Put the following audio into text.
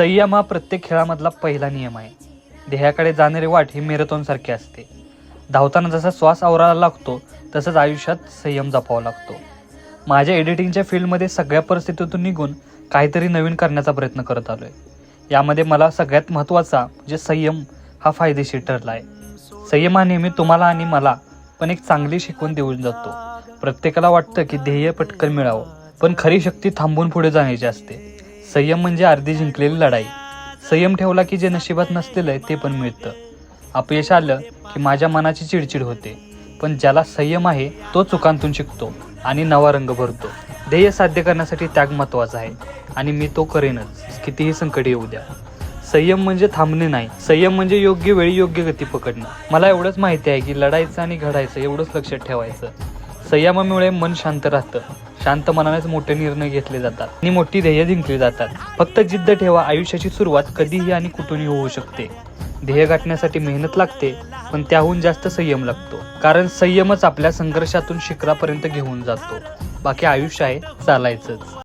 संयम हा प्रत्येक खेळामधला पहिला नियम आहे. ध्येयाकडे जाणारी वाट ही मॅरेथॉनसारखी असते. धावताना जसा श्वास आवरायला लागतो तसंच आयुष्यात संयम जपावा लागतो. माझ्या एडिटिंगच्या फील्डमध्ये सगळ्या परिस्थितीतून निघून काहीतरी नवीन करण्याचा प्रयत्न करत आलो आहे यामध्ये मला सगळ्यात महत्त्वाचा म्हणजे संयम हा फायदेशीर ठरला आहे. संयम हा नेहमी तुम्हाला आणि मला पण एक चांगली शिकवण देऊन जातो. प्रत्येकाला वाटतं की ध्येय पटकन मिळावं पण खरी शक्ती थांबून पुढे जाण्याची असते. संयम म्हणजे अर्धी जिंकलेली लढाई. संयम ठेवला की जे नशिबात नसलेलं आहे ते पण मिळतं. अपयश आलं की माझ्या मनाची चिडचिड होते. पण ज्याला संयम आहे तो चुकांतून शिकतो आणि नवा रंग भरतो. ध्येय साध्य करण्यासाठी त्याग महत्त्वाचा आहे आणि मी तो करेनच कितीही संकट येऊ द्या. संयम म्हणजे थांबणे नाही. संयम म्हणजे योग्य वेळी योग्य गती पकडणं. मला एवढंच माहिती आहे की लढायचं आणि घडायचं एवढंच लक्षात ठेवायचं. संयमामुळे मन शांत राहतं. शांत मनानेच मोठे निर्णय घेतले जातात आणि मोठी ध्येय जिंकली जातात. फक्त जिद्द ठेवा आयुष्याची सुरुवात कधीही आणि कुठूनही होऊ शकते. ध्येय गाठण्यासाठी मेहनत लागते पण त्याहून जास्त संयम लागतो. कारण संयमच आपल्या संघर्षातून शिखरापर्यंत घेऊन जातो. बाकी आयुष्य आहे चालायचंच.